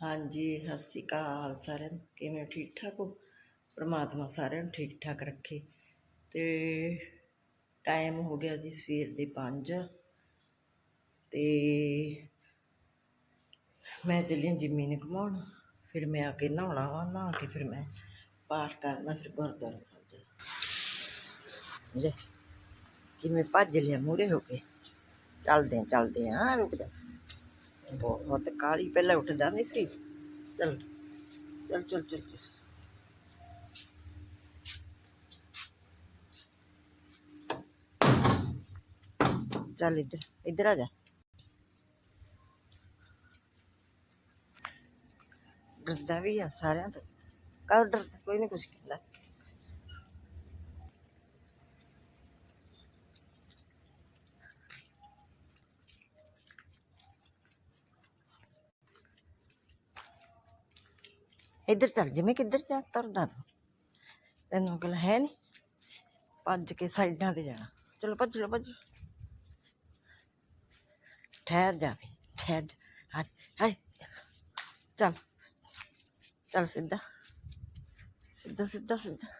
ਹਾਂਜੀ ਸਤਿ ਸ਼੍ਰੀ ਅਕਾਲ ਸਾਰਿਆਂ ਨੂੰ ਕਿਵੇਂ ਹੋ? ਠੀਕ ਠਾਕ ਹੋ ਪ੍ਰਮਾਤਮਾ ਸਾਰਿਆਂ ਨੂੰ ਠੀਕ ਠਾਕ ਰੱਖੇ ਤੇ ਟਾਈਮ ਹੋ ਗਿਆ ਜੀ ਸਵੇਰ ਦੇ 5 ਤੇ ਮੈਂ ਚੱਲੀ ਹਾਂ ਜਿੰਮੀ ਨੂੰ ਘੁਮਾਉਣ ਫਿਰ ਮੈਂ ਆ ਕੇ ਨਹਾਉਣਾ ਵਾ ਨਹਾ ਕੇ ਫਿਰ ਮੈਂ ਪਾਠ ਕਰਨਾ ਫਿਰ ਗੁਰਦੁਆਰਾ ਸਾਹਿਬ ਜਾ ਲੈ ਕਿਵੇਂ ਭੱਜ ਲਿਆ ਮੂਰੇ ਹੋ ਕੇ ਚੱਲਦੇ ਹਾਂ ਚੱਲਦੇ ਹਾਂ ਰੁਕ ਜਾ ਬਹੁਤ ਕਾਲੀ ਪਹਿਲਾਂ ਉੱਠ ਜਾਂਦੀ ਸੀ ਚਲ ਚਲ ਚਲ ਚਲ ਚਲ। ਚੱਲ ਇੱਧਰ ਇੱਧਰ ਆ ਜਾ ਡਰਦਾ ਵੀ ਆ ਸਾਰਿਆਂ ਤੋਂ ਕਾ ਡਰਦਾ ਕੋਈ ਨਹੀਂ ਕੁਛ ਕਹਿੰਦਾ ਇੱਧਰ ਚੱਲ ਜਿਵੇਂ ਕਿੱਧਰ ਜਾ ਤੁਰਦਾ ਤੂੰ। ਤੈਨੂੰ ਗੱਲ ਹੈ ਨਹੀਂ ਭੱਜ ਕੇ ਸਾਈਡਾਂ ਤੇ ਜਾਣਾ। ਚਲੋ ਭੱਜ ਲਓ, ਭੱਜ ਠਹਿਰ ਜਾ ਵੀ, ਠਹਿਰ ਜਾ। ਹਾਏ ਹਾਏ। ਚੱਲ ਚੱਲ ਸਿੱਧਾ। ਸਿੱਧਾ ਸਿੱਧਾ ਸਿੱਧਾ।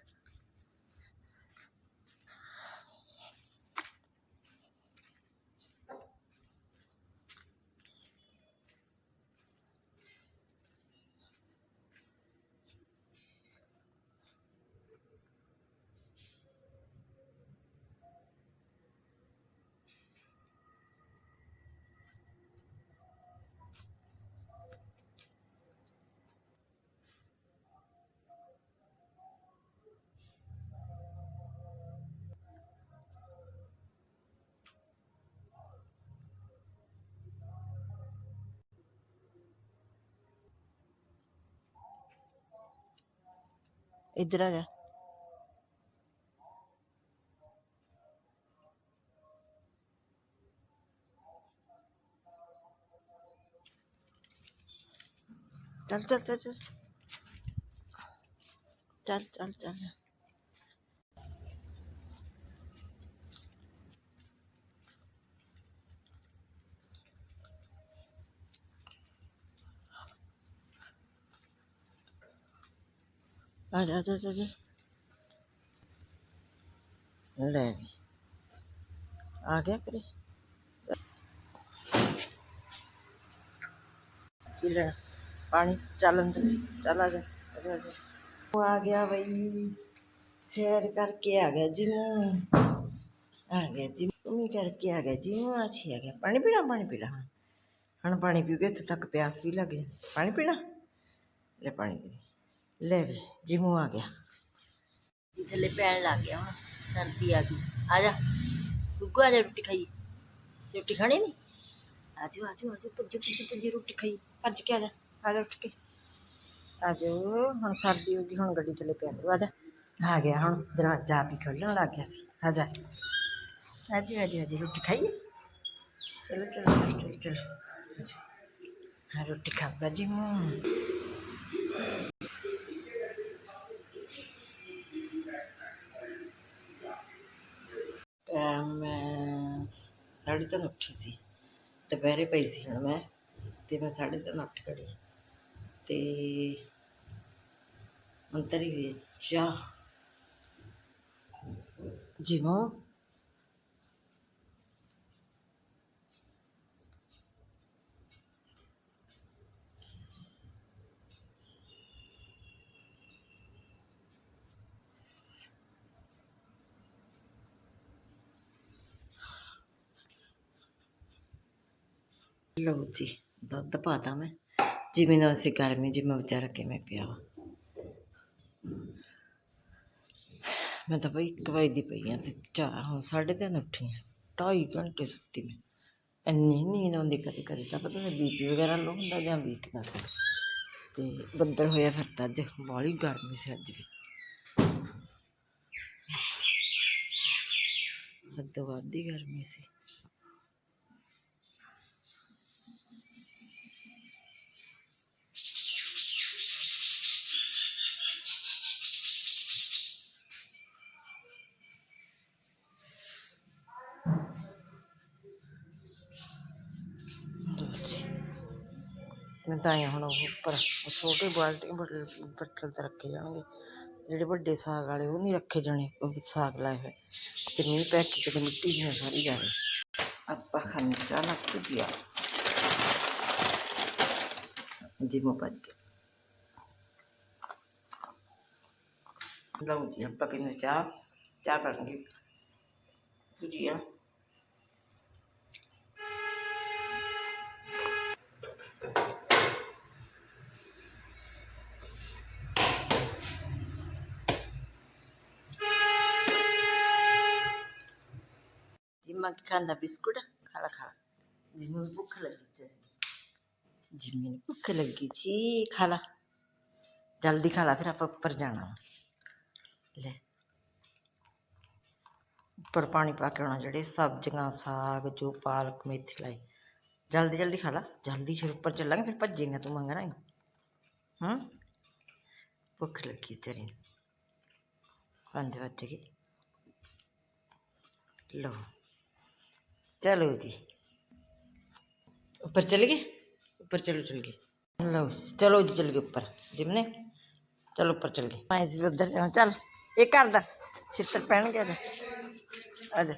ਇੱਧਰ ਆ ਜਾ। ਚੱਲ ਚੱਲ ਚੱਲ ਚੱਲ। ਚੱਲ ਚੱਲ ਚੱਲ ਆ ਜਾ ਆ ਜਾ ਆ ਜਾ ਲੈ ਵੀ ਆ ਗਿਆ ਕਰੇ ਪੀ ਲੈਣਾ ਪਾਣੀ ਚੱਲ ਅੰਦਰ ਚੱਲ ਆ ਜਾ ਆ ਜਾ, ਆ ਜਾ। ਉਹ ਆ ਗਿਆ ਬਈ ਸੈਰ ਕਰਕੇ ਆ ਗਿਆ ਜੀ ਨੂੰ ਆ ਗਿਆ ਜੀ ਮੰਮੀ ਕਰਕੇ ਆ ਗਿਆ ਜੀ ਨੂੰ ਆਛੀ ਆ ਗਿਆ ਪਾਣੀ ਪੀਣਾ ਪਾਣੀ ਪੀ ਲਾ ਹੁਣ ਹੁਣ ਪਾਣੀ ਪੀਓਗੇ ਲੈ ਵੀ ਜਿਮੂ ਆ ਗਿਆ। ਥੱਲੇ ਪੈਣ ਲੱਗ ਗਿਆ ਹੁਣ ਸਰਦੀ ਆ ਗਈ। ਆ ਜਾ ਗੁੱਗੂ ਆ ਜਾ ਰੋਟੀ ਖਾਈ ਰੋਟੀ ਖਾਣੀ ਨਹੀਂ? ਆਜੋ ਆਜੋ ਆਜੋ ਪੁੱਜ ਪੁੱਜ ਪੁੱਜ ਰੋਟੀ ਖਾਈ ਭੱਜ ਕੇ ਆ ਜਾ ਆ ਜਾ ਉੱਠ ਕੇ। ਆ ਜਾ ਹੁਣ ਸਰਦੀ ਹੋ ਗਈ ਹੁਣ ਗੱਡੀ ਥੱਲੇ ਪਿਆ ਕਰੋ ਆ ਜਾ। ਆ ਗਿਆ ਹੁਣ ਦਰਵਾਜ਼ਾ ਵੀ ਖੋਲਣ ਲੱਗ ਗਿਆ ਸੀ। ਆ ਜਾ। ਆ ਜੀ ਆ ਜੀ ਆ ਜੀ ਰੋਟੀ ਖਾਈ ਚਲੋ ਚਲੋ ਚਲੋ ਚਲੋ। ਚਲੋ ਹਾਂ ਰੋਟੀ ਖਾਊਗਾ ਜੀ ਮੂੰ ਸਾਢੇ ਤਿੰਨ ਉੱਠੀ ਸੀ। ਦੁਪਹਿਰੇ ਪਈ ਸੀ ਹੁਣ ਮੈਂ ਤੇ ਮੈਂ ਸਾਢੇ ਤਿੰਨ ਉੱਠ ਖੜੀ। ਤੇ ਅੰਤਰੀ ਵਿੱਚ ਜਿਵੇਂ ਲਓ ਜੀ, ਦੁੱਧ ਪਾਤਾ ਮੈਂ। ਜਿਵੇਂ ਦਾ ਅਸੀਂ ਗਰਮੀ ਜਿਵੇਂ ਵਿਚਾਰਾ ਕਿਵੇਂ ਪਿਆ ਵਾ। ਮੈਂ ਤਾਂ ਬਈ ਇੱਕ ਵਜੇ ਦੀ ਪਈ ਆ ਤੇ ਚਾਹ ਹੁਣ ਸਾਢੇ ਤਿੰਨ ਉੱਠੀ ਆ। ਢਾਈ ਘੰਟੇ ਸੁੱਤੀ ਮੈਂ। ਇੰਨੀ ਨੀਂਦ ਆਉਂਦੀ ਕਦੇ ਕਦੇ ਤਾਂ ਪਤਾ ਨਹੀਂ ਬੀਪੀ ਵਗੈਰਾ ਲੋ ਹੁੰਦਾ ਜਾਂ ਵੀਕਨੈਸ ਤੇ ਬੱਦਲ ਹੋਇਆ ਫਿਰ ਤਾਂ ਅੱਜ ਬਾਹਲੀ ਗਰਮੀ ਸੀ ਅੱਜ ਵੀ। ਹੱਦੋਂ ਵੱਧ ਹੀ ਗਰਮੀ ਸੀ। ਮੈਂ ਤਾਂ ਆਇਆ ਹੁਣ ਉਹ ਉੱਪਰ। ਉਹ ਛੋਟੇ ਬਾਲਟੀ ਬਟਲ ਬਟਲ ਤੇ ਰੱਖੇ ਜਾਣਗੇ। ਜਿਹੜੇ ਵੱਡੇ ਸਾਗ ਵਾਲੇ, ਉਹ ਨਹੀਂ ਰੱਖੇ ਜਾਣੇ, ਉਹ ਵੀ ਸਾਗ ਲਾਏ ਹੋਏ। ਤੇ ਨਹੀਂ ਪੈ ਕੇ, ਕਿਤੇ ਮਿੱਟੀ ਜਿਹੀ ਨਾ ਸਾਰੀ ਜਾਵੇ ਆਪਾਂ ਖਾਣੇ ਚਾਹ ਨਾ ਕੁਝਿਆ ਜੀ ਮੋ ਭੱਜ ਕੇ ਲਓ ਜੀ, ਆਪਾਂ ਪੀਣੇ ਚਾਹ। ਚਾਹ ਕਰਾਂਗੇ ਕੁਝਿਆ ਜਿੰਮਾ ਖਾਂਦਾ ਬਿਸਕੁਟ ਖਾ ਲਾ ਖਾ ਜਿੰਮਾ ਨੂੰ ਭੁੱਖ ਲੱਗੀ ਤੇ ਜਿੰਮੀ ਨੂੰ ਭੁੱਖ ਲੱਗੀ ਸੀ ਖਾ ਲਾ ਜਲਦੀ ਖਾ ਲਾ ਫਿਰ ਆਪਾਂ ਉੱਪਰ ਜਾਣਾ ਲੈ ਉੱਪਰ ਪਾਣੀ ਪਾ ਕੇ ਆਉਣਾ ਜਿਹੜੇ ਸਬਜ਼ੀਆਂ ਸਾਗ ਜੋ ਪਾਲਕ ਮੇਥੀ ਲਾਈ ਜਲਦੀ ਜਲਦੀ ਖਾ ਲਾ ਜਲਦੀ ਫਿਰ ਉੱਪਰ ਚੱਲਾਂਗੇ ਫਿਰ ਭੱਜੇਗਾ ਤੂੰ ਮੰਗਣਾ ਹੀ ਹੂੰ ਭੁੱਖ ਲੱਗੀ ਤੇਰੀ ਨੂੰ। ਪੰਜ ਵੱਜ ਗਏ ਲਓ ਚਲੋ ਜੀ ਉੱਪਰ ਚਲੇ ਗਏ ਉੱਪਰ ਚਲੋ ਚਲ ਗਏ ਲਓ ਜੀ, ਚਲੋ ਜੀ ਚਲ ਗਏ ਉੱਪਰ ਜਿਮਨੇ ਚਲੋ ਉੱਪਰ ਚਲ ਗਏ ਮੈਂ ਇਸ ਉੱਧਰ ਜਾਣਾ ਚੱਲ ਇਹ ਕਰਦਾ ਛਿੱਤਰ ਪੈਣਗੇ ਆ ਜਾ ਆ ਜਾ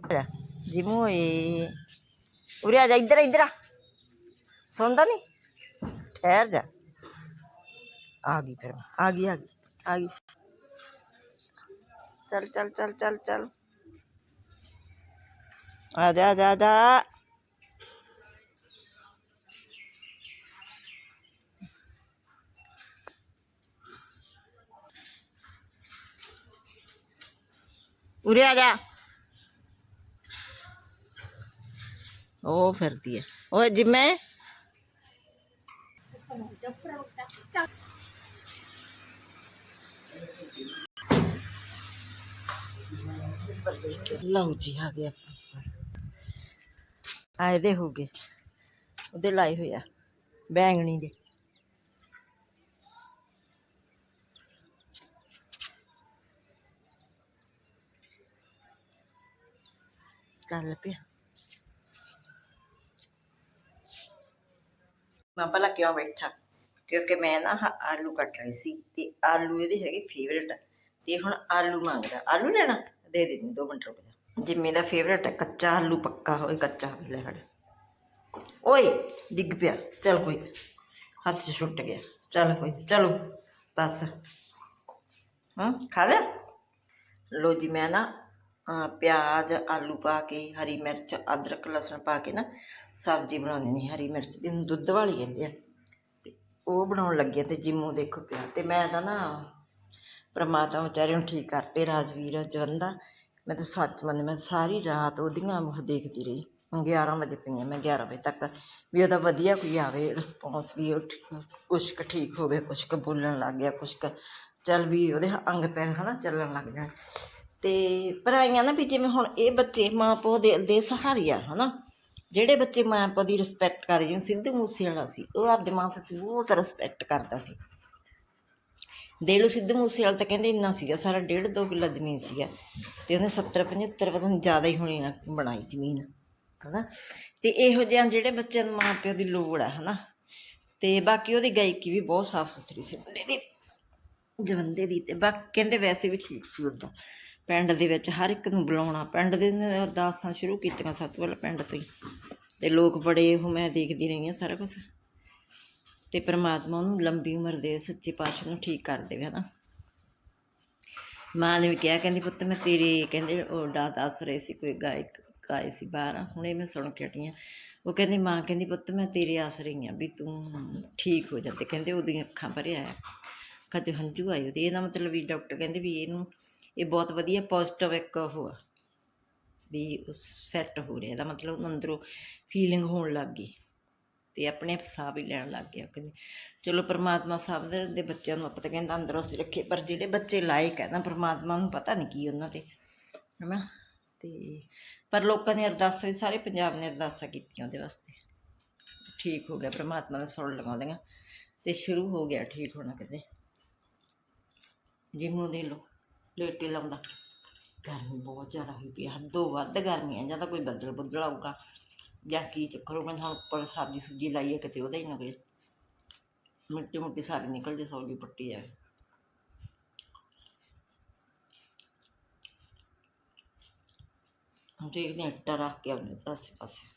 ਆ ਜਾ ਜਿਮੂ ਓਏ ਉਰੇ ਆ ਜਾ ਇੱਧਰ ਇੱਧਰ ਆ ਸੁਣਦਾ ਨਹੀਂ ਠਹਿਰ ਜਾ ਆ ਗਈ ਫਿਰ ਮੈਂ, चल चल चल चल चल। आजा आजा आजा। उरे, आजा। ओ, फिरती है। ओ जिम्मे। ਲਓ ਜੀ, ਆ ਗਿਆ ਆਏ ਦੇ ਹੋ ਗਏ। ਉਹਦੇ ਲਾਏ ਹੋਏ ਆ, ਬੈਂਗਣੀ ਦੇ। ਚੱਲ ਪਿਆ। ਮੈਂ ਪਹਿਲਾਂ ਕਿਉਂ ਬੈਠਾ? ਕਿਉਂਕਿ ਮੈਂ ਨਾ ਆਲੂ ਕੱਟ ਰਹੀ ਸੀ ਤੇ ਆਲੂ ਇਹਦੇ ਹੈਗੇ ਫੇਵਰੇਟ ਤੇ ਹੁਣ ਆਲੂ ਮੰਗਦਾ। ਆਲੂ ਲੈਣਾ? ਦੇ ਦੇ ਦੋ ਮਿੰਟ ਰੁਕ ਜਾ। ਜਿੰਮੀ ਦਾ ਫੇਵਰੇਟ ਹੈ ਕੱਚਾ ਆਲੂ ਪੱਕਾ ਹੋਏ ਕੱਚਾ ਵੀ ਲੈ ਖੜੇ। ਓਏ ਡਿੱਗ ਪਿਆ। ਚੱਲ ਕੋਈ ਨੀ। ਹੱਥ 'ਚ ਛੁੱਟ ਗਿਆ। ਚੱਲ ਕੋਈ ਨੀ, ਚਲੋ ਬਸ। ਹਾਂ ਖਾ ਲਿਆ? ਲੋ ਜੀ ਮੈਂ ਨਾ ਪਿਆਜ਼ ਆਲੂ ਪਾ ਕੇ ਹਰੀ ਮਿਰਚ ਅਦਰਕ ਲਸਣ ਪਾ ਕੇ ਨਾ ਸਬਜ਼ੀ ਬਣਾਉਂਦੇ ਨੇ ਹਰੀ ਮਿਰਚ। ਦੀ ਇਹਨੂੰ ਦੁੱਧ ਵਾਲੀ ਕਹਿੰਦੇ ਆ। ਤੇ ਉਹ ਬਣਾਉਣ ਲੱਗੇ ਤੇ ਜਿੰਮੂ ਦੇਖੋ ਪਿਆ। ਤੇ ਮੈਂ ਤਾਂ ਨਾ ਪਰਮਾਤਮਾ ਵਿਚਾਰੇ ਨੂੰ ਠੀਕ ਕਰਤੇ, ਰਾਜਵੀਰ ਜਵੰਦਾ ਮੈਂ ਤਾਂ ਸੱਚ ਮੰਨ ਮੈਂ ਸਾਰੀ ਰਾਤ ਉਹਦੀਆਂ ਉਹ ਦੇਖਦੀ ਰਹੀ। 11 ਵਜੇ ਪਈਆਂ ਮੈਂ 11 ਵਜੇ ਤੱਕ। ਵੀ ਉਹਦਾ ਵਧੀਆ ਕੋਈ ਆਵੇ ਰਿਸਪੌਂਸ ਵੀ ਉਹ ਕੁਛ ਕੁ ਠੀਕ ਹੋਵੇ ਕੁਛ ਕੁ ਬੋਲਣ ਲੱਗ ਗਿਆ ਕੁਛ ਕੁ ਚੱਲ ਵੀ ਉਹਦੇ ਅੰਗ ਪੈਰ ਹਨਾ ਚੱਲਣ ਲੱਗ ਜਾਣ। ਤੇ ਪਰ ਨਾ ਵੀ ਜਿਵੇਂ ਹੁਣ ਇਹ ਬੱਚੇ ਮਾਂ ਪਿਓ ਦੇ ਦੇ ਸਹਾਰੇ ਆ ਹਨਾ, ਜਿਹੜੇ ਬੱਚੇ ਮਾਂ ਪਿਓ ਦੀ ਰਿਸਪੈਕਟ ਕਰਦੇ ਜਿਵੇਂ ਸਿੱਧੂ ਮੂਸੇ ਵਾਲਾ ਸੀ, ਉਹ ਆਪਦੇ ਮਾਂ ਪਿਓ ਦੀ ਬਹੁਤ ਰਿਸਪੈਕਟ ਕਰਦਾ ਸੀ। ਦੇਲੂ ਸਿੱਧੂ ਮੂਸੇਵਾਲਾ ਤਾਂ ਕਹਿੰਦੇ ਇੰਨਾ ਸੀਗਾ, ਸਾਰਾ ਡੇਢ ਦੋ ਕਿੱਲਾ ਜ਼ਮੀਨ ਸੀਗਾ। ਤੇ ਉਹਨੇ 70 75 ਪਤਾ ਨਹੀਂ ਜ਼ਿਆਦਾ ਹੀ ਹੋਣੀ ਆ, ਬਣਾਈ ਜ਼ਮੀਨ, ਹਨਾ। ਤੇ ਇਹੋ ਜਿਹੇ ਜਿਹੜੇ ਬੱਚਿਆਂ ਨੂੰ ਮਾਂ ਪਿਓ ਦੀ ਲੋੜ ਆ, ਹਨਾ। ਤੇ ਬਾਕੀ ਉਹਦੀ ਗਾਇਕੀ ਵੀ ਬਹੁਤ ਸਾਫ਼ ਸੁਥਰੀ ਸੀ ਮੁੰਡੇ ਦੀ, ਜਵੰਦੇ ਦੀ ਤੇ ਬਾਕੀ ਕਹਿੰਦੇ ਵੈਸੇ ਵੀ ਠੀਕ ਸੀ ਉਹਦਾ। ਪਿੰਡ ਦੇ ਵਿੱਚ ਹਰ ਇੱਕ ਨੂੰ ਬੁਲਾਉਣਾ, ਪਿੰਡ ਦੇ ਅਰਦਾਸਾਂ ਸ਼ੁਰੂ ਕੀਤੀਆਂ ਸਭ ਤੋਂ ਪਹਿਲਾਂ ਪਿੰਡ ਤੋਂ ਹੀ। ਤੇ ਲੋਕ ਬੜੇ ਉਹ ਮੈਂ ਦੇਖਦੀ ਰਹੀ ਹਾਂ ਸਾਰਾ ਕੁਝ ਤੇ ਪ੍ਰਮਾਤਮਾ ਉਹਨੂੰ ਲੰਬੀ ਉਮਰ ਦੇ ਸੱਚੇ ਪਾਤਸ਼ਾਹ ਨੂੰ ਠੀਕ ਕਰ ਦੇਵੇ, ਹਨਾ? ਮਾਂ ਨੇ ਵੀ ਕਿਹਾ, ਕਹਿੰਦੀ, ਪੁੱਤ, ਮੈਂ ਤੇਰੇ ਕਹਿੰਦੇ, ਉਹ ਡਾ ਦੱਸ ਰਹੇ ਸੀ, ਕੋਈ ਗਾਇਕ, ਗਾਏ ਸੀ ਬਾਹਰ। ਹੁਣੇ ਮੈਂ ਸੁਣ ਕੇ ਹਟੀ ਹਾਂ। ਉਹ ਕਹਿੰਦੀ, ਮਾਂ, ਕਹਿੰਦੀ, ਪੁੱਤ, ਮੈਂ ਤੇਰੇ ਆਸ ਰਹੀ ਹਾਂ ਵੀ ਤੂੰ ਠੀਕ ਹੋ ਜਾ ਤੇ ਕਹਿੰਦੇ, ਉਹਦੀਆਂ ਅੱਖਾਂ ਭਰਿਆ ਆ ਅੱਖਾਂ 'ਚ ਹੰਝੂ ਆਏ ਉਹਦੇ। ਇਹਦਾ ਮਤਲਬ ਵੀ ਡਾਕਟਰ ਕਹਿੰਦੇ ਵੀ ਇਹਨੂੰ, ਇਹ ਬਹੁਤ ਵਧੀਆ ਪੋਜ਼ਿਟਿਵ ਇੱਕ ਉਹ ਆ, ਵੀ ਸੈੱਟ ਹੋ ਰਿਹਾ। ਇਹਦਾ ਮਤਲਬ ਉਹਨੂੰ ਅੰਦਰੋਂ ਫੀਲਿੰਗ ਹੋਣ ਲੱਗ ਗਈ। ਤੇ ਆਪਣੇ ਆਪ ਸਾਹ ਵੀ ਲੈਣ ਲੱਗ ਗਿਆ ਕਹਿੰਦੇ। ਚਲੋ ਪ੍ਰਮਾਤਮਾ ਸਭ ਦੇ ਬੱਚਿਆਂ ਨੂੰ ਆਪਾਂ ਤਾਂ ਕਹਿੰਦਾ ਅੰਦਰੁਸਤ ਰੱਖੇ ਪਰ ਜਿਹੜੇ ਬੱਚੇ ਲਾਇਕ ਹੈ ਨਾ ਪ੍ਰਮਾਤਮਾ ਨੂੰ ਪਤਾ ਨਹੀਂ ਕੀ ਉਹਨਾਂ ਤੇ ਹੈਨਾ? ਤੇ ਪਰ ਲੋਕਾਂ ਨੇ ਅਰਦਾਸਾਂ ਵੀ ਸਾਰੇ ਪੰਜਾਬ ਨੇ ਅਰਦਾਸਾਂ ਕੀਤੀਆਂ ਉਹਦੇ ਵਾਸਤੇ। ਠੀਕ ਹੋ ਗਿਆ ਪ੍ਰਮਾਤਮਾ ਦਾ ਸੁਣ ਲਗਾਉਂਦੀਆਂ। ਤੇ ਸ਼ੁਰੂ ਹੋ ਗਿਆ ਠੀਕ ਹੋਣਾ ਕਹਿੰਦੇ। ਜਿਮੂ ਦੇ ਲੋ ਲੇਟੇ ਲਾਉਂਦਾ। ਗਰਮੀ ਬਹੁਤ ਜ਼ਿਆਦਾ ਹੋਈ ਪਈ ਆ, ਹੱਦੋਂ ਵੱਧ ਗਰਮੀ ਆ ਜਾਂ ਤਾਂ ਕੋਈ ਬੱਦਲ ਬੁੱਦਲ ਆਊਗਾ। ਜਾਂ ਕੀ ਚੱਕਰ ਮੈਂ ਹੁਣ ਉੱਪਰ ਸਬਜ਼ੀ ਸੁਬਜ਼ੀ ਲਾਈ ਹੈ ਕਿਤੇ ਉਹਦਾ ਹੀ ਨਾ ਕੋਈ। ਮਿੱਟੀ ਮੁੱਟੀ ਸਾਰੀ ਨਿਕਲ ਜੇ ਸੌਲੀ ਪੱਟੀ ਆ। ਹੁਣ ਦੇਖਦੇ ਹਾਂ ਇੱਟਾਂ ਰੱਖ ਕੇ ਆਉਂਦੇ ਪਾਸੇ ਪਾਸੇ।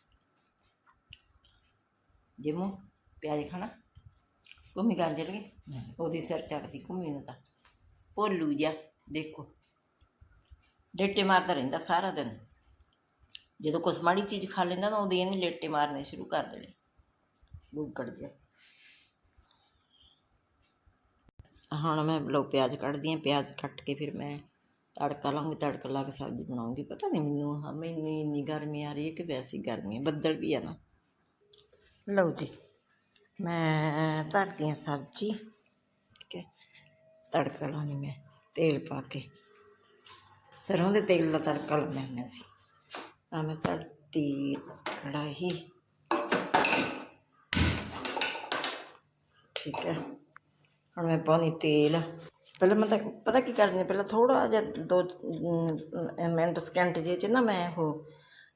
ਜਿਮੋ ਪਿਆਜ਼ ਖਾਣਾ? ਘੁੰਮੀ ਕਰ ਚਲਗੇ ਉਹਦੀ ਸਿਰ ਚੱਕਦੀ ਘੁੰਮੀ ਨੂੰ ਤਾਂ। ਭੋਲੂ ਜਾ ਦੇਖੋ। ਡੇਟੇ ਮਾਰਦਾ ਰਹਿੰਦਾ ਸਾਰਾ ਦਿਨ। ਜਦੋਂ ਕੁਛ ਮਾੜੀ ਚੀਜ਼ ਖਾ ਲੈਂਦਾ ਨਾ ਉਹਦੇ ਇਹਨੇ ਲੇਟੇ ਮਾਰਨੇ ਸ਼ੁਰੂ ਕਰ ਦੇਣੇ। ਗੁੱਗੜ ਜਿਹਾ ਹੁਣ ਮੈਂ ਲੋ ਪਿਆਜ਼ ਕੱਢਦੀ ਹਾਂ ਪਿਆਜ਼ ਕੱਟ ਕੇ ਫਿਰ ਮੈਂ ਤੜਕਾ ਲਾਉਂਗੀ, ਤੜਕਾ ਲਾ ਕੇ ਸਬਜ਼ੀ ਬਣਾਉਂਗੀ। ਪਤਾ ਨਹੀਂ ਮੈਨੂੰ, ਹਾਂ, ਮੈਨੂੰ ਇੰਨੀ ਗਰਮੀ ਆ ਰਹੀ ਹੈ ਕਿ ਵੈਸੀ ਗਰਮੀ ਹੈ, ਬੱਦਲ ਵੀ ਆ ਨਾ। ਲਓ ਜੀ, ਮੈਂ ਧਰਦੀ ਹਾਂ ਸਬਜ਼ੀ, ਠੀਕ ਹੈ। ਤੜਕਾ ਲਾਉਣੀ ਮੈਂ, ਤੇਲ ਪਾ ਕੇ। ਸਰੋਂ ਦੇ ਤੇਲ ਦਾ ਤੜਕਾ ਲਾਉਂਦੇ ਹੁੰਦੇ ਸੀ। ਆ ਮੈਂ ਧਰਤੀ ਕੜਾਹੀ। ਠੀਕ ਹੈ। ਹੁਣ ਮੈਂ ਪਾਉਣੀ ਤੇਲ। ਪਹਿਲਾਂ ਮੈਂ ਤਾਂ, ਪਤਾ ਕੀ ਕਰਦੀ ਪਹਿਲਾਂ ਥੋੜਾ ਜਿਹਾ ਦੋ ਮਿੰਟ ਸਕਿੰਟ ਜੇ ਚ ਨਾ ਮੈਂ ਉਹ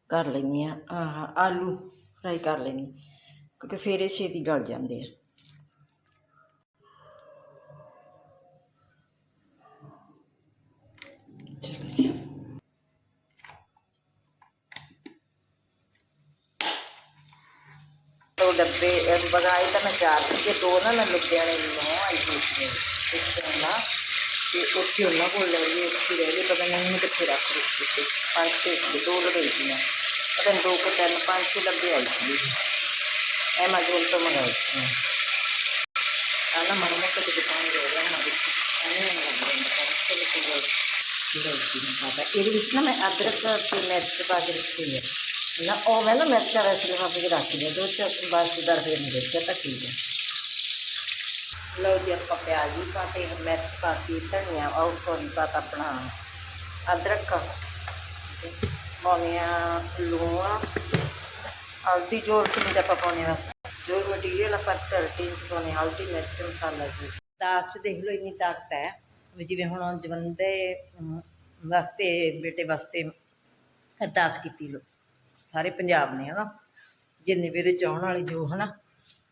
ਕਰ ਲੈਂਦੀ ਆ ਆਹ, ਆਲੂ ਫਰਾਈ ਕਰ ਲੈਂਦੀ ਕਿਉਂਕਿ ਫਿਰ ਇਹ ਛੇਤੀ ਗਲ ਜਾਂਦੇ ਆ ਚਲੋ ਜੀ ਦੋ ਡੱਬੇ ਅਹ ਬਗਾਏ ਤਾਂ ਮੈਂ ਚਾਰ ਸੀਗੇ ਦੋ ਨਾ ਮੈਂ ਲੁਧਿਆਣੇ ਨੂੰ ਆਈ ਤੇ ਉੱਥੇ ਉਹਨਾਂ ਕੋਲ ਲੈ ਗਈ ਉੱਥੇ ਰਹਿ ਗਏ ਪਤਾ ਨਹੀਂ ਉਹਨੂੰ ਕਿੱਥੇ ਰੱਖ ਦਿੱਤੇ ਸੀ ਪੰਜ ਛੇ ਸੀਗੇ, ਦੋ ਲਗਾਈ ਸੀ ਮੈਂ। ਪਤਾ ਨਹੀਂ ਦੋ ਕੁ ਤਿੰਨ ਪੰਜ ਛੇ ਡੱਬੇ ਆਈ ਸੀ ਐਮਾਜ਼ੋਨ ਤੋਂ ਮੰਗਾਈ ਸੀ। ਆ ਨਾ ਮਨ ਮੁੱਕ ਤੇ ਦੁਕਾਨ ਦੇ ਰਿਹਾ ਮੈਂ ਦੇਖੀ ਐਵੇਂ ਨਹੀਂ ਲੱਗਦਾ ਮੈਂ ਚਲੋ ਕੋਈ ਗੱਲ ਲਓ ਇਹਦੇ ਵਿੱਚ ਨਾ ਮੈਂ ਅਦਰਕ ਤੇ ਮਿਰਚ ਪਾ ਕੇ ਰੱਖੀ ਹੈ ਨਾ, ਉਹ ਮੈਂ ਨਾ ਮਿਰਚਾਂ ਵੈਸੇ ਲਿਫਾ ਕੇ ਰੱਖ ਦਿਆ ਦੋ ਚ ਬਸ ਦਰ ਫਿਰ ਨਹੀਂ ਦੇਖਿਆ ਤਾਂ ਠੀਕ ਹੈ। ਲਓ ਜੀ, ਆਪਾਂ ਪਿਆਜ਼ ਵੀ ਪਾਤੇ, ਮਿਰਚ ਪਾਤੀ, ਧਨੀਆ, ਉਹ ਸੌਰੀ ਪਾਤਾ ਆਪਣਾ ਅਦਰਕ। ਪਾਉਣੀਆਂ ਲੂਣ। ਹਲਦੀ, ਜੋਰ ਕਿ ਨਹੀਂ ਆਪਾਂ ਪਾਉਣੇ ਬਸ। ਜੋ ਮਟੀਰੀਅਲ ਆਪਾਂ ਤੜਕੇ ਚ ਪਾਉਣੇ, ਹਲਦੀ, ਮਿਰਚ, ਮਸਾਲਾ ਜੀ। ਦਾਲ ਚ ਦੇਖ ਲਓ, ਇੰਨੀ ਤਾਕਤ ਹੈ ਵੀ ਜਿਵੇਂ ਹੁਣ ਜਵੰਦੇ ਵਾਸਤੇ, ਬੇਟੇ ਵਾਸਤੇ ਅਰਦਾਸ ਕੀਤੀ ਲੋ ਸਾਰੇ ਪੰਜਾਬ ਨੇ, ਹਨਾ? ਜਿੰਨੇ ਵੀ ਉਹਦੇ ਚਾਹਣ ਵਾਲੇ ਜੋ, ਹਨਾ?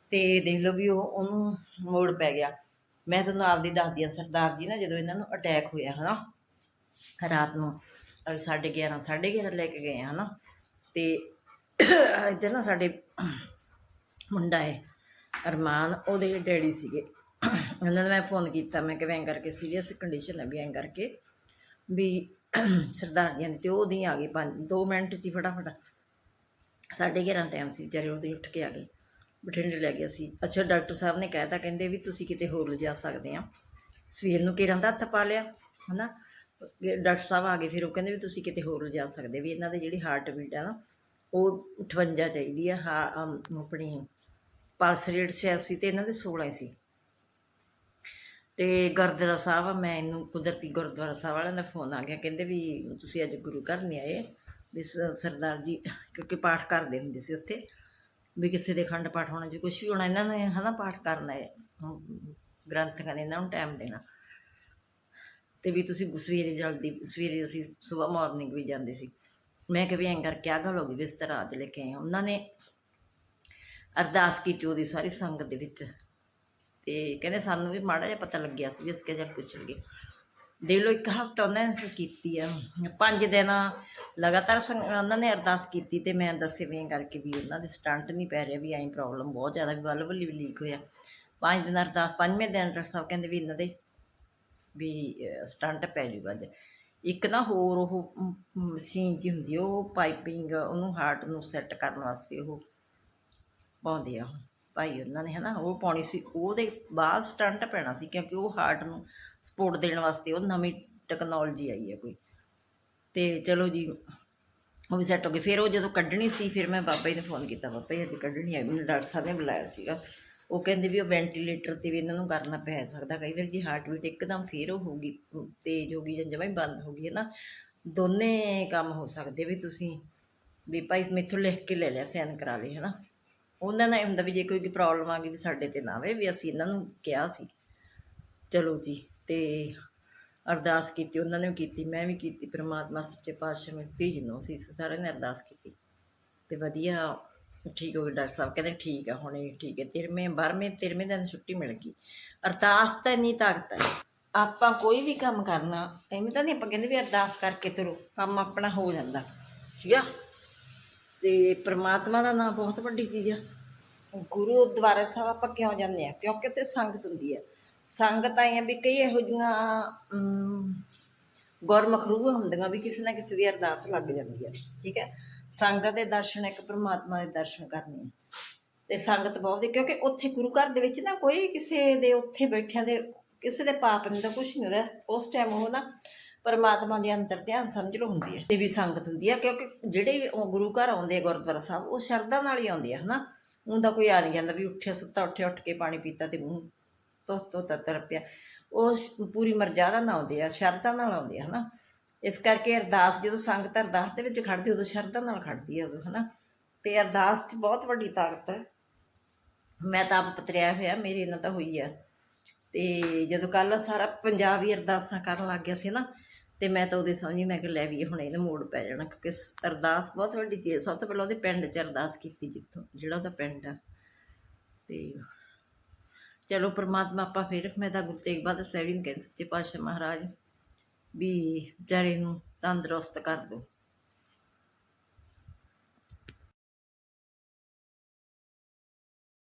ਤੇ ਦੇਖ ਲਓ ਵੀ ਉਹ, ਉਹਨੂੰ ਮੋੜ ਪੈ ਗਿਆ। ਮੈਂ ਤੁਹਾਨੂੰ ਆਪਦੀ ਦੱਸਦੀ ਹਾਂ, ਸਰਦਾਰ ਜੀ ਨਾ ਜਦੋਂ ਇਹਨਾਂ ਨੂੰ ਅਟੈਕ ਹੋਇਆ, ਹਨਾ? ਰਾਤ ਨੂੰ, ਅਹ ਸਾਢੇ ਗਿਆਰਾਂ ਸਾਢੇ ਗਿਆਰਾਂ ਲੈ ਕੇ ਗਏ ਹਨਾ? ਤੇ ਇੱਧਰ ਨਾ ਸਾਡੇ ਮੁੰਡਾ ਹੈ, ਅਰਮਾਨ, ਉਹਦੇ ਡੈਡੀ ਸੀਗੇ। ਉਹਨਾਂ ਨੂੰ ਮੈਂ ਫੋਨ ਕੀਤਾ, ਮੈਂ ਕਿ ਐਂ ਕਰਕੇ ਸੀਰੀਅਸ ਕੰਡੀਸ਼ਨ ਹੈ ਵੀ ਐਂ ਕਰਕੇ ਵੀ ਸਰਦਾਰ ਜੀ ਨੇ ਤੇ ਉਹਦੀ ਆ ਗਈ ਪੰਜ 2 ਮਿੰਟ 'ਚ ਹੀ ਫਟਾਫਟ। ਸਾਢੇ ਗਿਆਰਾਂ ਟਾਈਮ ਸੀ ਜਰੇ ਉਹਦੇ ਉੱਠ ਕੇ ਆ ਗਏ, ਬਠਿੰਡੇ ਲੈ ਗਿਆ ਸੀ ਅੱਛਾ, ਡਾਕਟਰ ਸਾਹਿਬ ਨੇ ਕਹਿਤਾ, ਕਹਿੰਦੇ ਵੀ ਤੁਸੀਂ ਕਿਤੇ ਹੋਰ ਲਿਜਾ ਸਕਦੇ ਆ। ਸਵੇਰ ਨੂੰ ਕਿਰਾਂ ਦਾ ਹੱਥ ਪਾ ਲਿਆ, ਹਨਾ? ਇਹ ਡਾਕਟਰ ਸਾਹਿਬ ਆ ਗਏ, ਫਿਰ ਉਹ ਕਹਿੰਦੇ ਵੀ ਤੁਸੀਂ ਕਿਤੇ ਹੋਰ ਲਿਜਾ ਸਕਦੇ, ਵੀ ਇਹਨਾਂ ਦੇ ਜਿਹੜੀ ਹਾਰਟ ਬੀਟ ਆ ਨਾ, ਉਹ 58 ਚਾਹੀਦੀ ਆ, ਹਾਂ ਆਪਣੀ ਪਲਸ ਰੇਟ 86 ਤੇ ਇਹਨਾਂ ਦੇ 16 ਸੀ। ਤੇ ਗੁਰਦੁਆਰਾ ਸਾਹਿਬ, ਮੈਂ ਇਹਨੂੰ ਕੁਦਰਤੀ ਗੁਰਦੁਆਰਾ ਸਾਹਿਬ ਵਾਲਿਆਂ ਦਾ ਫੋਨ ਆ ਗਿਆ, ਕਹਿੰਦੇ ਵੀ ਤੁਸੀਂ ਅੱਜ ਗੁਰੂ ਘਰ ਨਹੀਂ ਆਏ। ਵੀ ਸਰਦਾਰ ਜੀ, ਕਿਉਂਕਿ ਪਾਠ ਕਰਦੇ ਹੁੰਦੇ ਸੀ ਉੱਥੇ, ਵੀ ਕਿਸੇ ਦੇ ਖੰਡ ਪਾਠ ਹੋਣਾ ਜੇ ਕੁਝ ਵੀ ਹੋਣਾ, ਇਹਨਾਂ ਨੇ ਹਨਾ ਪਾਠ ਕਰਨਾ ਹੈ ਗ੍ਰੰਥਾਂ ਨੇ ਇਹਨਾਂ ਨੂੰ ਟਾਈਮ ਦੇਣਾ। ਤੇ ਵੀ ਤੁਸੀਂ ਸਵੇਰੇ ਜਲਦੀ, ਸਵੇਰੇ ਅਸੀਂ ਸਵੇਰ ਮਾਰਨਿੰਗ ਵੀ ਜਾਂਦੇ ਸੀ। ਮੈਂ ਕਿਹਾ ਵੀ ਐਂ ਕਰਕੇ ਆ ਗੱਲ ਹੋ ਗਈ ਵੀ ਇਸ ਤਰ੍ਹਾਂ ਅੱਜ ਲੈ ਕੇ ਆਏ ਹਾਂ। ਉਹਨਾਂ ਨੇ ਅਰਦਾਸ ਕੀਤੀ ਉਹਦੀ ਸਾਰੀ ਸੰਗਤ ਦੇ ਵਿੱਚ। ਤੇ ਕਹਿੰਦੇ ਸਾਨੂੰ ਵੀ ਮਾੜਾ ਜਿਹਾ ਪਤਾ ਲੱਗਿਆ ਸੀ ਜਿਸ ਕੇ ਜਦ ਪੁੱਛ ਲਗੇ ਦੇ ਲੋ ਇੱਕ ਹਫਤਾ ਉਹਨਾਂ ਨੇ ਕੀਤੀ ਆ। ਪੰਜ ਦਿਨ ਲਗਾਤਾਰ ਸੰਗ- ਉਹਨਾਂ ਨੇ ਅਰਦਾਸ ਕੀਤੀ ਤੇ ਮੈਂ ਦੱਸੇ ਵੀ ਕਰਕੇ ਵੀ ਉਹਨਾਂ ਦੇ ਸਟੰਟ ਨਹੀਂ ਪੈ ਰਿਹਾ ਵੀ ਐਂ ਪ੍ਰੋਬਲਮ ਬਹੁਤ ਜ਼ਿਆਦਾ ਵੀ ਵੱਲ ਵੱਲੀ ਵੀ ਲੀਕ ਹੋਇਆ। ਪੰਜ ਦਿਨ ਅਰਦਾਸ ਪੰਜਵੇਂ ਦਿਨ ਡਾਕਟਰ ਸਾਹਿਬ ਕਹਿੰਦੇ ਵੀ ਇਹਨਾਂ ਦੇ ਵੀ ਸਟੰਟ ਪੈ ਜੂਗਾ ਅੱਜ। ਇੱਕ ਨਾ ਹੋਰ ਉਹ ਮ- ਮਸ਼ੀਨ ਜੀ ਹੁੰਦੀ ਆ, ਉਹ ਪਾਈਪਿੰਗ ਉਹਨੂੰ ਹਾਰਟ ਨੂੰ ਸੈੱਟ ਕਰਨ ਵਾਸਤੇ ਉਹ ਪਾਉਂਦੇ ਆ। ਉਹ ਭਾਈ ਉਹਨਾਂ ਨੇ ਹਨਾ ਉਹ ਪਾਉਣੀ ਸੀ ਉਹਦੇ ਬਾਅਦ ਸਟੰਟ ਪੈਣਾ ਸੀ ਕਿਉਂਕਿ ਉਹ ਹਾਰਟ ਨੂੰ ਸਪੋਰਟ ਦੇਣ ਵਾਸਤੇ, ਉਹ ਨਵੀਂ ਟੈਕਨੋਲੋਜੀ ਆਈ ਹੈ ਕੋਈ। ਤੇ ਚਲੋ ਜੀ, ਉਹ ਵੀ ਸੈੱਟ ਹੋ ਗਈ ਫਿਰ ਉਹ ਜਦੋਂ ਕੱਢਣੀ ਸੀ, ਫਿਰ ਮੈਂ ਬਾਬਾ ਜੀ ਨੂੰ ਫੋਨ ਕੀਤਾ, ਬਾਬਾ ਜੀ, ਅੱਜ ਕੱਢਣੀ ਆਈ ਮੈਨੂੰ ਡਾਕਟਰ ਸਾਹਿਬ ਨੇ ਬੁਲਾਇਆ ਸੀਗਾ। ਉਹ ਕਹਿੰਦੇ ਵੀ ਉਹ ਵੈਂਟੀਲੇਟਰ ਤੇ ਵੀ ਇਹਨਾਂ ਨੂੰ ਕਰਨਾ ਪੈ ਸਕਦਾ। ਕਈ ਵਾਰ ਜੀ ਹਾਰਟ ਬੀਟ ਇੱਕਦਮ ਫੇਰ ਹੋ ਗਈ ਤੇਜ਼ ਹੋ ਗਈ ਜਾਂ ਜਮਾਂ ਹੀ ਬੰਦ ਹੋ ਗਈ ਹੈ ਨਾ ਦੋਨੇ ਕੰਮ ਹੋ ਸਕਦੇ ਵੀ ਤੁਸੀਂ, ਵੀ ਭਾਈ ਮੈਥੋਂ ਲਿਖ ਕੇ ਲੈ ਲਿਆ ਸਾਈਨ ਕਰਾ ਲਏ ਹੈ ਨਾ ਉਹਨਾਂ ਨਾਲ ਇਹ ਹੁੰਦਾ ਵੀ ਜੇ ਕੋਈ ਪ੍ਰੋਬਲਮ ਆ ਗਈ ਵੀ ਸਾਡੇ ਤੇ ਨਾ ਆਵੇ, ਵੀ ਅਸੀਂ ਇਹਨਾਂ ਨੂੰ ਕਿਹਾ ਸੀ। ਚਲੋ ਜੀ। ਤੇ ਅਰਦਾਸ ਕੀਤੀ, ਉਹਨਾਂ ਨੇ ਵੀ ਕੀਤੀ, ਮੈਂ ਵੀ ਕੀਤੀ, ਪ੍ਰਮਾਤਮਾ ਸੱਚੇ ਪਾਤਸ਼ਾਹ ਨੂੰ ਭੇਜਨੋ ਸੀ ਸਾਰਿਆਂ ਨੇ ਅਰਦਾਸ ਕੀਤੀ। ਤੇ ਵਧੀਆ, ਠੀਕ ਹੋ ਗਿਆ ਡਾਕਟਰ ਸਾਹਿਬ, ਕਹਿੰਦੇ ਠੀਕ ਆ, ਹੁਣੇ ਠੀਕ ਹੈ। ਤੇਰਵੇਂ, ਬਾਰਵੇਂ, ਤੇਰਵੇਂ ਦਿਨ ਛੁੱਟੀ ਮਿਲ ਗਈ। ਅਰਦਾਸ ਤਾਂ ਇੰਨੀ ਤਾਕਤ ਹੈ। ਆਪਾਂ ਕੋਈ ਵੀ ਕੰਮ ਕਰਨਾ, ਐਵੇਂ ਤਾਂ ਨਹੀਂ ਆਪਾਂ ਕਹਿੰਦੇ ਵੀ ਅਰਦਾਸ ਕਰਕੇ ਤੁਰੋ, ਕੰਮ ਆਪਣਾ ਹੋ ਜਾਂਦਾ, ਠੀਕ ਆ? ਤੇ ਪ੍ਰਮਾਤਮਾ ਦਾ ਨਾਮ ਬਹੁਤ ਵੱਡੀ ਚੀਜ਼ ਆ। ਗੁਰੂ ਦੁਆਰਾ ਸਾਹਿਬ ਆਪਾਂ ਕਿਉਂ ਜਾਂਦੇ ਆ? ਕਿਉਂਕਿ ਤੇ ਸੰਗਤ ਹੁੰਦੀ ਹੈ। ਸੰਗਤ ਆਈਆਂ ਵੀ ਕਈ ਇਹੋ ਜਿਹੀਆਂ ਅਮ, ਗੁਰਮੁਖ ਰੂਹਾਂ ਹੁੰਦੀਆਂ ਵੀ ਕਿਸੇ ਨਾ ਕਿਸੇ ਦੀ ਅਰਦਾਸ ਲੱਗ ਜਾਂਦੀ ਹੈ ਠੀਕ ਹੈ? ਸੰਗਤ ਦੇ ਦਰਸ਼ਨ ਇੱਕ ਪ੍ਰਮਾਤਮਾ ਦੇ ਦਰਸ਼ਨ ਕਰਨੇ ਤੇ ਸੰਗਤ ਬਹੁਤ ਕਿਉਂਕਿ ਉੱਥੇ ਗੁਰੂ ਘਰ ਦੇ ਵਿੱਚ ਨਾ ਕੋਈ ਕਿਸੇ ਦੇ ਉੱਥੇ ਬੈਠਿਆਂ ਦੇ ਕਿਸੇ ਦੇ ਪਾਪ ਨੂੰ ਤਾਂ ਕੁਝ ਨਹੀਂ ਹੁੰਦਾ। ਉਸ ਟਾਈਮ ਉਹ ਨਾ ਪਰਮਾਤਮਾ ਦੇ ਅੰਦਰ ਧਿਆਨ ਸਮਝ ਲੋ ਹੁੰਦੀ ਹੈ ਤੇ ਵੀ ਸੰਗਤ ਹੁੰਦੀ ਹੈ ਕਿਉਂਕਿ ਜਿਹੜੇ ਵੀ ਉਹ ਗੁਰੂ ਘਰ ਆਉਂਦੇ ਆ ਗੁਰਦੁਆਰਾ ਸਾਹਿਬ ਉਹ ਸ਼ਰਧਾ ਨਾਲ ਹੀ ਆਉਂਦੇ ਆ ਹਨਾ? ਉਹਦਾ ਕੋਈ ਆ ਨਹੀਂ ਜਾਂਦਾ ਵੀ ਉੱਠਿਆ ਸੁੱਤਾ ਉੱਠਿਆ ਉੱਠ ਕੇ ਪਾਣੀ ਪੀਤਾ ਤੇ ਮੂੰਹ ਤੋ ਤੋ ਤਰ ਪਿਆ ਉਹ ਪੂਰੀ ਮਰਜ਼ਾਦਾ ਨਾਲ ਆਉਂਦੇ ਆ, ਸ਼ਰਧਾ ਨਾਲ ਆਉਂਦੇ ਆ, ਹਨਾ। ਇਸ ਕਰਕੇ ਅਰਦਾਸ ਜਦੋਂ ਸੰਗਤ ਅਰਦਾਸ ਦੇ ਵਿੱਚ ਖੜਦੀ, ਉਦੋਂ ਸ਼ਰਧਾ ਨਾਲ ਖੜਦੀ ਆ ਉਦੋਂ, ਹਨਾ। ਤੇ ਅਰਦਾਸ 'ਚ ਬਹੁਤ ਵੱਡੀ ਤਾਕਤ ਹੈ ਮੈਂ ਤਾਂ ਆਪ ਪਤਰਿਆ ਹੋਇਆ, ਮੇਰੇ ਇਹਨਾਂ ਤਾਂ ਹੋਈ ਆ। ਤੇ ਜਦੋਂ ਕੱਲ ਸਾਰਾ ਪੰਜਾਬ ਹੀ ਅਰਦਾਸਾਂ ਕਰਨ ਲੱਗ ਗਿਆ ਸੀ ਨਾ, ਤੇ ਮੈਂ ਤਾਂ ਉਹਦੇ ਸਮਝੀ ਮੈਂ ਕਿ ਲੈ ਵੀ ਹੁਣ ਇਹਨੂੰ ਮੋੜ ਪੈ ਜਾਣਾ, ਕਿਉਂਕਿ ਅਰਦਾਸ ਬਹੁਤ ਵੱਡੀ ਚੀਜ਼ ਸਭ ਤੋਂ ਪਹਿਲਾਂ ਉਹਦੇ ਪਿੰਡ 'ਚ ਅਰਦਾਸ ਕੀਤੀ ਜਿੱਥੋਂ, ਜਿਹੜਾ ਉਹਦਾ ਪਿੰਡ ਆ। ਤੇ ਚਲੋ ਪ੍ਰਮਾਤਮਾ ਆਪਾਂ ਫਿਰ, ਮੈਂ ਤਾਂ ਗੁਰੂ ਤੇਗ ਬਹਾਦਰ ਸਾਹਿਬ ਜੀ ਨੂੰ ਕਹਿੰਦੀ, ਸੱਚੇ ਪਾਤਸ਼ਾਹ ਮਹਾਰਾਜ, ਵੀ ਵਿਚਾਰੇ ਨੂੰ ਤੰਦਰੁਸਤ ਕਰ ਦਿਓ।